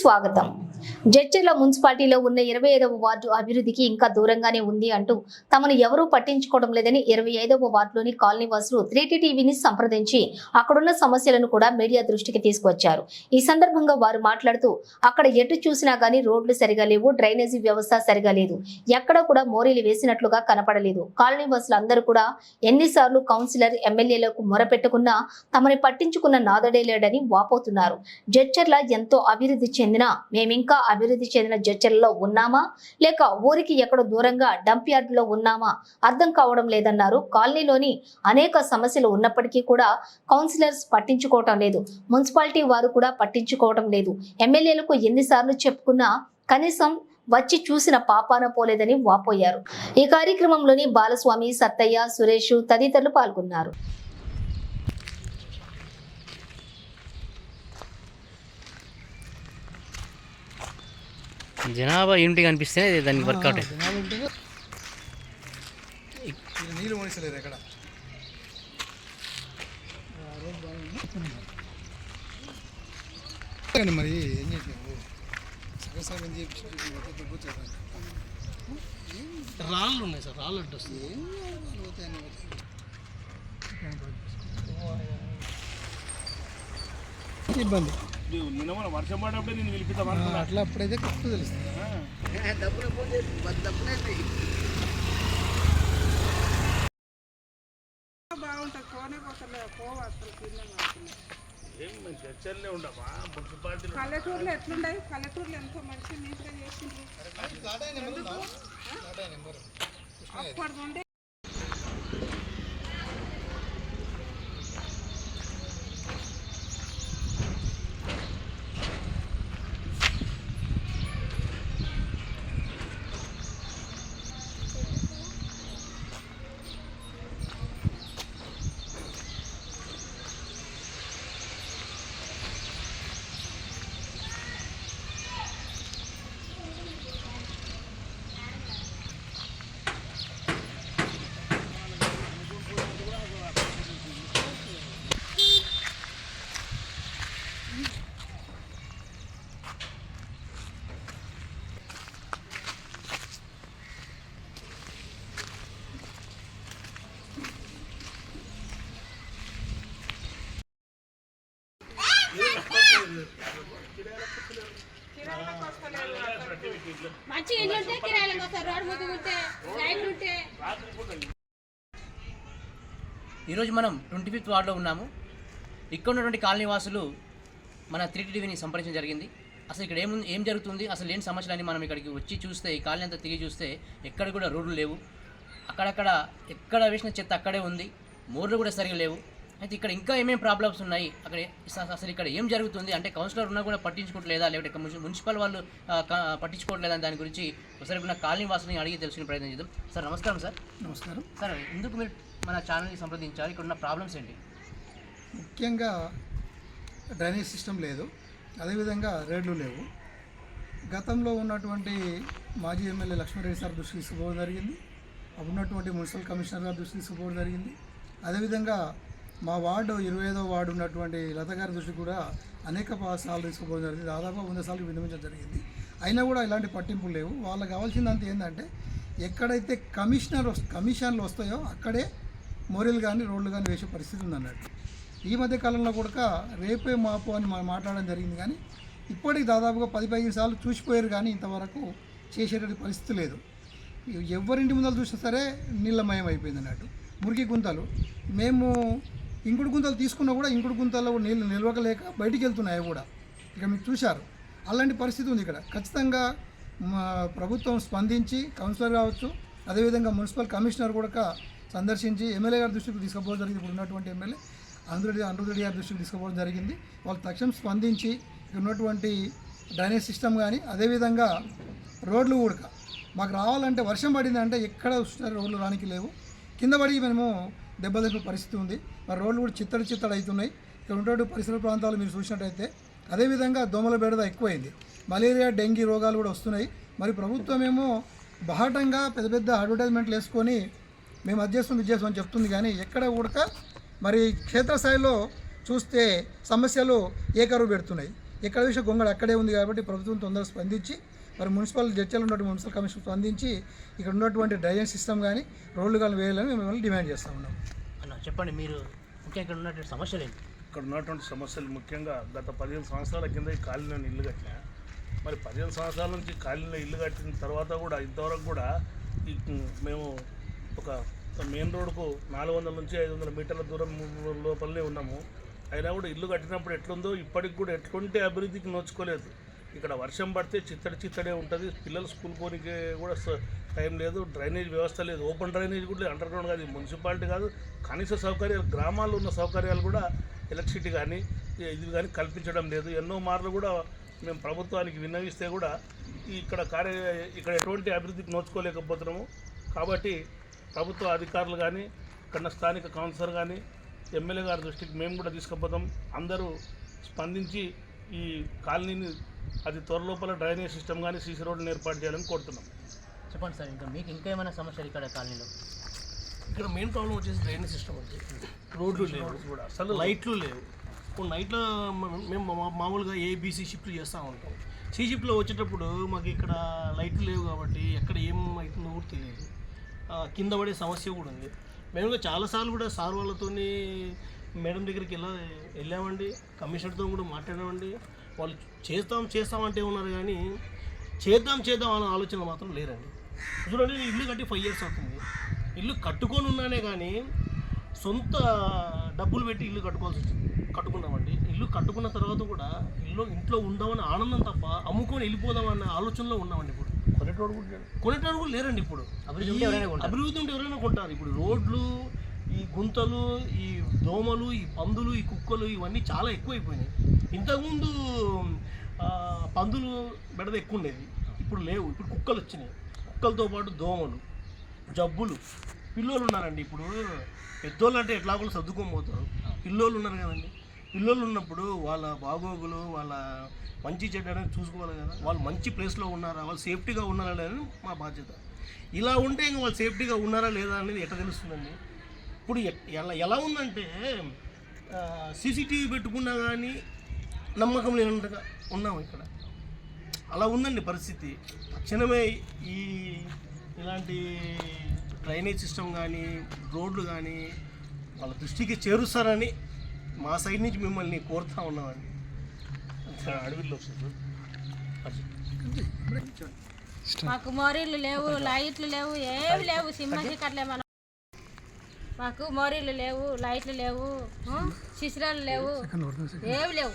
స్వాగతం జడ్చర్ల మున్సిపాలిటీలో ఉన్న ఇరవై ఐదవ వార్డు అభివృద్ధికి ఇంకా దూరంగానే ఉంది అంటూ తమను ఎవరూ పట్టించుకోవడం లేదని ఇరవై ఐదవ వార్డులోని కాలనీవాసులు వాసులు టీవీని సంప్రదించి అక్కడున్న సమస్యలను కూడా మీడియా దృష్టికి తీసుకువచ్చారు. ఈ సందర్భంగా వారు మాట్లాడుతూ అక్కడ ఎటు చూసినా గానీ రోడ్లు సరిగా లేవు డ్రైనేజీ వ్యవస్థ సరిగా లేదు. ఎక్కడ కూడా మోరీలు వేసినట్లుగా కనపడలేదు. కాలనీ వాసులు అందరూ కూడా ఎన్నిసార్లు కౌన్సిలర్ ఎమ్మెల్యేలకు మొరపెట్టుకున్నా తమని పట్టించుకున్న నాదడే లేడని వాపోతున్నారు. జడ్చర్ల ఎంతో అభివృద్ధి చెందిన మేమింకా అభివృద్ధి చెందిన జడ్చర్లలో ఉన్నామా? లేక ఊరికి ఎక్కడో దూరంగా డంప్ యార్డులో ఉన్నామా? అర్థం కావడం లేదన్నారు. కాలనీలోని అనేక సమస్యలు ఉన్నప్పటికీ కూడా కౌన్సిలర్స్ పట్టించుకోవటం లేదు. మున్సిపాలిటీ వారు కూడా పట్టించుకోవటం లేదు. ఎమ్మెల్యేలకు ఎన్నిసార్లు చెప్పుకున్నా కనీసం వచ్చి చూసిన పాపాన పోలేదని వాపోయారు. ఈ కార్యక్రమంలోని బాలస్వామి సత్తయ్య సురేష్ తదితరులు పాల్గొన్నారు. జనాభా యూనిటీ కనిపిస్తేనే దానికి వర్కౌట్ నీళ్ళు మనిషలేదు ఎక్కడ? మరి ఏం చేసినావు? సగం సగం చేపించి మొత్తం దుబ్బుతాడు రాళ్ళు ఉన్నాయి సార్ రాళ్ళు అడ్డు వస్తుంది ఇబ్బంది. నిన్న మన వర్షం నేను అట్లా అప్పుడైతే కరెక్ట్ తెలుస్తుంది. పల్లెటూర్లు ఎట్లుండయి? పల్లెటూర్లు ఎంతో మంచి నీట్గా చేసిండ్రు. అప్పటి నుండి మంచి ఇల్లు ఉంటే కిరాయిలకు వస్తారు. రోడ్డు ముందు ఉంటే లైట్లు ఉంటే. ఈరోజు మనం ట్వంటీ ఫిఫ్త్ వార్డులో ఉన్నాము. ఇక్కడ ఉన్నటువంటి కాలనీ వాసులు మన త్రీ టీవీని సంప్రదించడం జరిగింది. అసలు ఇక్కడ ఏముంది ఏం జరుగుతుంది అసలు లేని సమస్యలని మనం ఇక్కడికి వచ్చి చూస్తే ఈ కాలనీ అంతా తిరిగి చూస్తే ఎక్కడ కూడా రోడ్లు లేవు. అక్కడక్కడ ఎక్కడ వేసిన చెత్త అక్కడే ఉంది. మోర్లు కూడా సరిగా లేవు. అయితే ఇక్కడ ఇంకా ఏమేమి ప్రాబ్లమ్స్ ఉన్నాయి? అక్కడ అస- అసలు ఇక్కడ ఏం జరుగుతుంది? అంటే కౌన్సిలర్ ఉన్నా కూడా పట్టించుకోవట్లేదా లేకపోతే మున్సి- మున్సిపల్ వాళ్ళు పట్టించుకోవట్లేదా దాని గురించి? ఒకసారి ఉన్న కాలనీ వాసుని అడిగి తెలుసుకునే ప్రయత్నం చేద్దాం. సార్ నమస్కారం సార్. నమస్కారం. సార్ ఎందుకు మీరు మన ఛానల్ని సంప్రదించారు? ఇక్కడ ఉన్న ప్రాబ్లమ్స్ ఏంటి? ముఖ్యంగా డ్రైనేజ్ సిస్టమ్ లేదు. అదేవిధంగా రేడ్లు లేవు. గతంలో ఉన్నటువంటి మాజీ ఎమ్మెల్యే లక్ష్మీరెడ్డి సార్ దృష్టికి తీసుకోవడం జరిగింది. అప్పుడు ఉన్నటువంటి మున్సిపల్ కమిషనర్ గారి దృష్టికి తీసుకోవడం జరిగింది. అదేవిధంగా మా వార్డు ఇరవై ఐదో వార్డు ఉన్నటువంటి లత గారి దృష్టి కూడా అనేక సార్లు తీసుకుపోవడం జరిగింది. దాదాపు వంద సార్లు విన్నవించడం జరిగింది. అయినా కూడా ఇలాంటి పట్టింపులు లేవు. వాళ్ళకి కావాల్సిందంత ఏంటంటే ఎక్కడైతే కమిషనర్ కమిషన్లు వస్తాయో అక్కడే మోరీలు కానీ రోడ్లు కానీ వేసే పరిస్థితి ఉందన్నట్టు ఈ మధ్య కాలంలో కూడా రేపే మాపు అని మనం మాట్లాడడం జరిగింది కానీ ఇప్పటికి దాదాపుగా పది పదిహేను సార్లు చూసిపోయారు కానీ ఇంతవరకు చేసేటువంటి పరిస్థితి లేదు. ఎవరింటి ముందర చూసినా సరే నీళ్ళమయం అయిపోయింది అన్నట్టు. మురికి గుంతలు. మేము ఇంకుడు గుంతలు తీసుకున్నా కూడా ఇంకుడు గుంతల్లో నీళ్ళు నిల్వకలేక బయటికి వెళ్తున్నాయి కూడా. ఇక మీరు చూశారు. అలాంటి పరిస్థితి ఉంది ఇక్కడ. ఖచ్చితంగా మా ప్రభుత్వం స్పందించి కౌన్సిలర్ కావచ్చు అదేవిధంగా మున్సిపల్ కమిషనర్ కూడా సందర్శించి ఎమ్మెల్యే గారి దృష్టికి తీసుకుపోవడం జరిగింది. ఇప్పుడు ఉన్నటువంటి ఎమ్మెల్యే ఆంధ్రుడి ఆంధ్రుడి గారి దృష్టికి తీసుకుపోవడం జరిగింది. వాళ్ళు తక్షణం స్పందించి ఉన్నటువంటి డ్రైనేజ్ సిస్టమ్ కానీ అదేవిధంగా రోడ్లు కూడా మాకు రావాలంటే వర్షం పడిందంటే ఎక్కడ చూసినా రోడ్లు రానికి లేవు. కింద పడి మేము దెబ్బతిన్న పరిస్థితి ఉంది. మరి రోడ్లు కూడా చిత్తడి చిత్తడి అవుతున్నాయి. ఇక్కడ ఉన్నటువంటి పరిసర ప్రాంతాలు మీరు చూసినట్టయితే అదేవిధంగా దోమల బెడద ఎక్కువైంది. మలేరియా డెంగీ రోగాలు కూడా వస్తున్నాయి. మరి ప్రభుత్వం ఏమో బహాటంగా పెద్ద పెద్ద అడ్వర్టైజ్మెంట్లు వేసుకొని మేము అధ్యక్షం విద్యాసం అని చెప్తుంది. కానీ ఎక్కడ కూడా మరి క్షేత్రస్థాయిలో చూస్తే సమస్యలు ఏకరువు పెడుతున్నాయి. ఎక్కడ విషయం గొంగళ అక్కడే ఉంది కాబట్టి ప్రభుత్వం తొందరగా స్పందించి మరి మున్సిపల్ జడ్జిలు ఉన్నటువంటి మున్సిపల్ కమిషన్ స్పందించి ఇక్కడ ఉన్నటువంటి డ్రైనేజ్ సిస్టమ్ కానీ రోడ్లు కానీ వేయాలని మేము మిమ్మల్ని డిమాండ్ చేస్తూ ఉన్నాం. అన్న చెప్పండి మీరు ముఖ్యంగా ఇక్కడ ఉన్నటువంటి సమస్యలు ఏంటి? ఇక్కడ ఉన్నటువంటి సమస్యలు ముఖ్యంగా గత పదిహేను సంవత్సరాల కింద ఈ కాలనీలో ఇల్లు కట్టినా. మరి పదిహేను సంవత్సరాల నుంచి కాలనీలో ఇల్లు కట్టిన తర్వాత కూడా ఇంతవరకు కూడా ఈ మేము ఒక మెయిన్ రోడ్కు నాలుగు వందల నుంచి ఐదు వందల మీటర్ల దూరం లోపలనే ఉన్నాము. అయినా కూడా ఇల్లు కట్టినప్పుడు ఎట్లుందో ఇప్పటికి కూడా ఎట్లుంటే అభివృద్ధికి నోచుకోలేదు. ఇక్కడ వర్షం పడితే చిత్తడి చిత్తడే ఉంటుంది. పిల్లలు స్కూల్ పోనీకి కూడా టైం లేదు. డ్రైనేజ్ వ్యవస్థ లేదు. ఓపెన్ డ్రైనేజ్ కూడా లేదు. అండర్ గ్రౌండ్ కాదు మున్సిపాలిటీ కాదు. కనీస సౌకర్యాలు గ్రామాల్లో ఉన్న సౌకర్యాలు కూడా ఎలక్ట్రిసిటీ కానీ ఇది కానీ కల్పించడం లేదు. ఎన్నో మార్లు కూడా మేము ప్రభుత్వానికి విన్నవిస్తే కూడా ఇక్కడ కార్య ఇక్కడ ఎటువంటి అభివృద్ధికి నోచుకోలేకపోతున్నాము. కాబట్టి ప్రభుత్వ అధికారులు కానీ ఇక్కడ స్థానిక కౌన్సిలర్ కానీ ఎమ్మెల్యే గారి దృష్టికి మేము కూడా తీసుకుపోతాం. అందరూ స్పందించి ఈ కాలనీని అది త్వరలోపల డ్రైనేజ్ సిస్టమ్ కానీ సీసీ రోడ్లను ఏర్పాటు చేయాలని కోరుతున్నాం. చెప్పండి సార్ ఇంకా మీకు ఇంకా ఏమైనా సమస్యలు ఇక్కడ కాలనీలో? ఇక్కడ మెయిన్ ప్రాబ్లం వచ్చేసి డ్రైనేజ్ సిస్టమ్ ఉంది రోడ్లు లేవు కూడా అసలు లైట్లు లేవు. ఇప్పుడు నైట్లో మేము మా- మామూలుగా ఏబీసీ షిఫ్ట్లు చేస్తూ ఉంటాం. సి షిఫ్ట్లో వచ్చేటప్పుడు మాకు ఇక్కడ లైట్లు లేవు కాబట్టి ఎక్కడ ఏం అవుతుందో కూడా తెలియదు. ఆ, కింద పడే సమస్య కూడా ఉంది. మేము చాలాసార్లు కూడా సార్ వాళ్ళతోని మేడం దగ్గరికి వెళ్ళా వెళ్ళామండి. కమిషనర్తో కూడా మాట్లాడామండి. వాళ్ళు చేస్తాం చేస్తామంటే ఉన్నారు కానీ చేద్దాం చేద్దాం అనే ఆలోచన మాత్రం లేరండి. చూడండి నేను ఇల్లు కట్టి ఫైవ్ ఇయర్స్ అవుతుంది. ఇల్లు కట్టుకొని ఉన్నానే కానీ సొంత డబ్బులు పెట్టి ఇల్లు కట్టుకోవాల్సి వచ్చింది. కట్టుకున్నామండి. ఇల్లు కట్టుకున్న తర్వాత కూడా ఇల్లు ఇంట్లో ఉందామని ఆనందం తప్ప అమ్ముకొని వెళ్ళిపోదామన్న ఆలోచనలో ఉన్నామండి ఇప్పుడు. కొనేటోడు కూడా. కొనేటోడు కూడా లేరండి ఇప్పుడు. అభివృద్ధి. అభివృద్ధి ఉంటే ఎవరైనా కొంటారు. ఇప్పుడు రోడ్లు ఈ గుంతలు ఈ దోమలు ఈ పందులు ఈ కుక్కలు ఇవన్నీ చాలా ఎక్కువైపోయినాయి. ఇంతకుముందు పందులు బెడద ఎక్కువ ఉండేది ఇప్పుడు లేవు. ఇప్పుడు కుక్కలు వచ్చినాయి కుక్కలతో పాటు దోమలు జబ్బులు. పిల్లోళ్ళు ఉన్నారండి ఇప్పుడు. పెద్దోళ్ళు అంటే ఎట్లాగో సర్దుకొని పోతారు. పిల్లోళ్ళు ఉన్నారు కదండి. పిల్లోళ్ళు ఉన్నప్పుడు వాళ్ళ బాగోగులు వాళ్ళ మంచి చెడ్డ అనేది చూసుకోవాలి కదా. వాళ్ళు మంచి ప్లేస్లో ఉన్నారా? వాళ్ళు సేఫ్టీగా ఉన్నారా లేదా మా బాధ్యత. ఇలా ఉంటే ఇంకా వాళ్ళు సేఫ్టీగా ఉన్నారా లేదా అనేది ఎట్లా తెలుస్తుందండి? ఇప్పుడు ఎలా ఎలా ఉందంటే సీసీటీవీ పెట్టుకున్నా కానీ నమ్మకం లేనంతగా ఉన్నాం ఇక్కడ. అలా ఉందండి పరిస్థితి. తక్షణమే ఈ ఇలాంటి డ్రైనేజ్ సిస్టమ్ కానీ రోడ్లు కానీ వాళ్ళ దృష్టికి చేరుస్తారని మా సైడ్ నుంచి మిమ్మల్ని కోరుతా ఉన్నామండి. అడవిలో వస్తుంది. మాకు మోరీలు లేవు లైట్లు లేవు ఏమి లేవు సింహ చీకట్లే మనం. మాకు మోరీలు లేవు లైట్లు లేవు ఆ? శిశిరాలు లేవు ఏవి లేవు.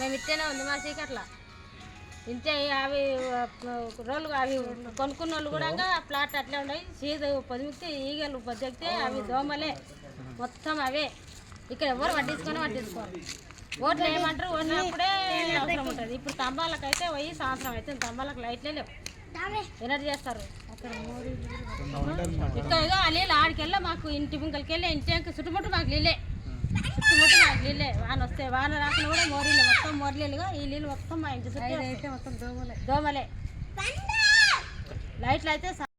మేము ఇట్టేనే ఉంది మా చీకట్ల. ఇంతే అవి రోజులు అవి కొనుక్కున్న వాళ్ళు కూడా ప్లాట్ అట్లే ఉన్నాయి. సీద పొదిగితే ఈగలు పొద్దుకితే అవి దోమలే. మొత్తం అవే. ఇక్కడ ఎవరు పట్టించుకొని పట్టించుకోరు ఓట్లు ఏమంటారు? ఓట్లప్పుడే అవసరం ఉంటుంది. ఇప్పుడు తంబాలకైతే పోయి సంవత్సరం అయితే తంబాలకు లైట్లే లేవు. ఎనర్జీ చేస్తారు. ఇక్కడ ఏదో ఆ నీళ్ళు ఆడికెళ్ళి మాకు ఇంటి ముంగలకి వెళ్ళి ఇంటి చుట్టుముట్టు మాకు నీళ్ళే. నీళ్ళే. వాన వస్తే వాన రాకుండా కూడా మోరీలు మొత్తం మోరీలుగా ఈ నీళ్ళు మొత్తం మా ఇంటి చుట్టూ మొత్తం దోమలే. దోమలే. లైట్లు అయితే